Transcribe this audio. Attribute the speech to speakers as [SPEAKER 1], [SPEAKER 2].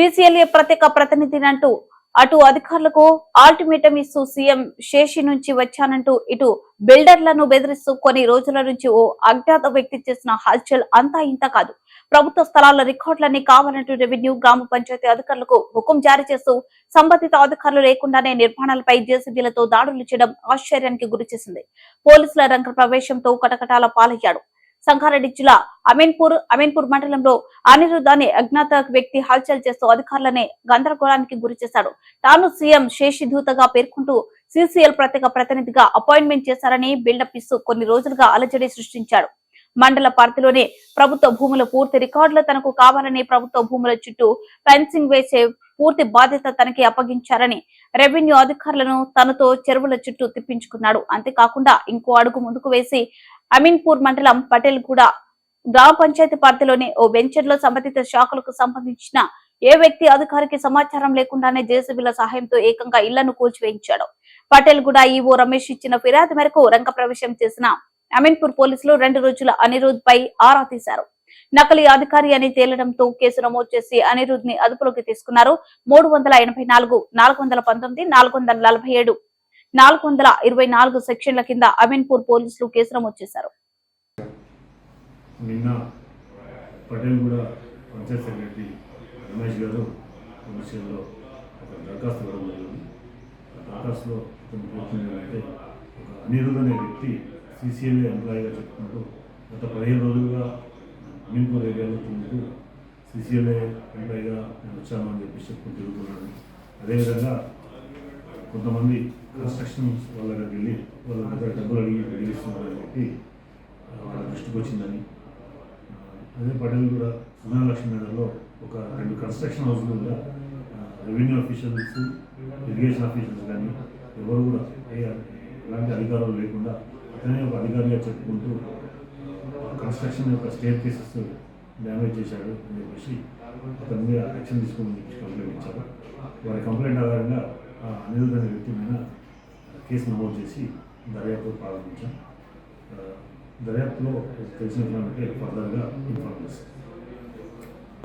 [SPEAKER 1] CCLA ప్రత్యేక ప్రతినిధినంటూ అటు అధికారులకు ఆల్టిమేటం ఇస్తూ సీఎం శేషి నుంచి వచ్చానంటూ ఇటు బిల్డర్లను బెదిరిస్తూ కొన్ని రోజుల నుంచి ఓ అజ్ఞాత వ్యక్తి చేసిన హల్చల్ అంతా ఇంత కాదు. ప్రభుత్వ స్థలాల రికార్డులన్నీ కావాలంటూ రెవెన్యూ గ్రామ పంచాయతీ అధికారులకు హుకుం జారీ చేస్తూ సంబంధిత అధికారులు లేకుండానే నిర్మాణాలపై జేసీబీలతో దాడులు చేయడం ఆశ్చర్యానికి గురిచేసింది పోలీసుల రంగ ప్రవేశంతో కటకటాల పాలయ్యాడు. సంగారెడ్డి జిల్లా అమీన్పూర్ అమీన్పూర్ మండలంలో అనిరుద్ అనే అజ్ఞాత వ్యక్తి హల్చల్ చేస్తూ అధికారులనే గందరగోళానికి గురి చేశాడు. తాను సీఎం శేషిధూతగా పేర్కొంటూ సిసిఎల్ ప్రత్యేక ప్రతినిధిగా అపాయింట్మెంట్ చేశారని బిల్డప్ ఇస్తూ కొన్ని రోజులుగా అలజడి సృష్టించాడు. మండల పరిధిలోనే ప్రభుత్వ భూముల పూర్తి రికార్డులు తనకు కావాలని ప్రభుత్వ భూముల చుట్టూ ఫెన్సింగ్ వేసే పూర్తి బాధ్యత తనకి అప్పగించారని రెవెన్యూ అధికారులను తనతో చెరువుల చుట్టూ తిప్పించుకున్నాడు. అంతేకాకుండా ఇంకో అడుగు ముందుకు వేసి అమీన్పూర్ మండలం పటేల్ కూడా గ్రామ పంచాయతీ పరిధిలోని ఓ వెంచర్లో సంబంధిత శాఖలకు సంబంధించిన ఏ వ్యక్తి అధికారికి సమాచారం లేకుండానే జేసీబీల సహాయంతో ఏకంగా ఇళ్ళను కూల్చివేయించాడు. పటేల్ కూడా ఈవో రమేష్ ఇచ్చిన ఫిర్యాదు మేరకు రంగ ప్రవేశం చేసిన అమీన్పూర్ పోలీసులు రెండు రోజుల అనిరుద్ పై ఆరా తీశారు. నకలీ అధికారి అని తేలడంతో కేసు నమోదు చేసి అనిరుద్ని అదుపులోకి తీసుకున్నారు. మూడు వందల ఎనభై నాలుగు నాలుగు వందల పంతొమ్మిది నాలుగు వందల నలభై ఏడు నాలుగు వందల ఇరవై నాలుగు సెక్షన్ల కింద అమీన్పూర్ పోలీసులు కేసు నమోదు చేశారు.
[SPEAKER 2] నిన్న పటేల్ కూడా పంచాయత్ సెక్రటరీ రమేష్ గారు ఒక విషయంలో ఒక దరఖాస్తు ఇవ్వడం జరిగింది. ఆ దరఖాస్తులో కొన్ని కోరుతుందంటే ఒక అనిరుద్ అనే వ్యక్తి సీసీఎల్ఏ ఎంప్లాయీగా చెప్పుకుంటూ గత పదిహేను రోజులుగా మీన్పూర్ ఏరియాలో తిరుగుతూ సీసీఎల్ఏ ఎంప్లాయీగా నేను చెప్పి చెప్పుకుంటూ తిరుగుతున్నాడు. అదేవిధంగా కొంతమంది కన్స్ట్రక్షన్ వాళ్ళ దగ్గరికి వెళ్ళి వాళ్ళ దగ్గర డబ్బులు అడిగి బెదిరిస్తున్నారని చెప్పి వాళ్ళ దృష్టికి వచ్చిందని. అదే పటేల్ కూడా సునాలక్ష్మి నగర్లో ఒక రెండు కన్స్ట్రక్షన్ హౌస్లు కూడా రెవెన్యూ ఆఫీషియల్స్ ఇరిగేషన్ ఆఫీషియల్స్ కానీ ఎవరు కూడా ఎలాంటి అధికారాలు లేకుండా అతనే ఒక అధికారిగా చెప్పుకుంటూ కన్స్ట్రక్షన్ యొక్క స్టేర్ కేసెస్ డ్యామేజ్ చేశాడు అని చెప్పేసి అతని మీద యాక్షన్ తీసుకోమని చెప్పి కంప్లైంట్ ఇచ్చారు. వారి కంప్లైంట్ ఆధారంగా ఆ అనిరుద్ధ అనే వ్యక్తి మీద కేసు నమోదు చేసి దర్యాప్తు ప్రారంభించాం దర్యాప్తులో తెలిసిన ఫర్దర్గా ఇన్ఫార్మ్ చేస్తాం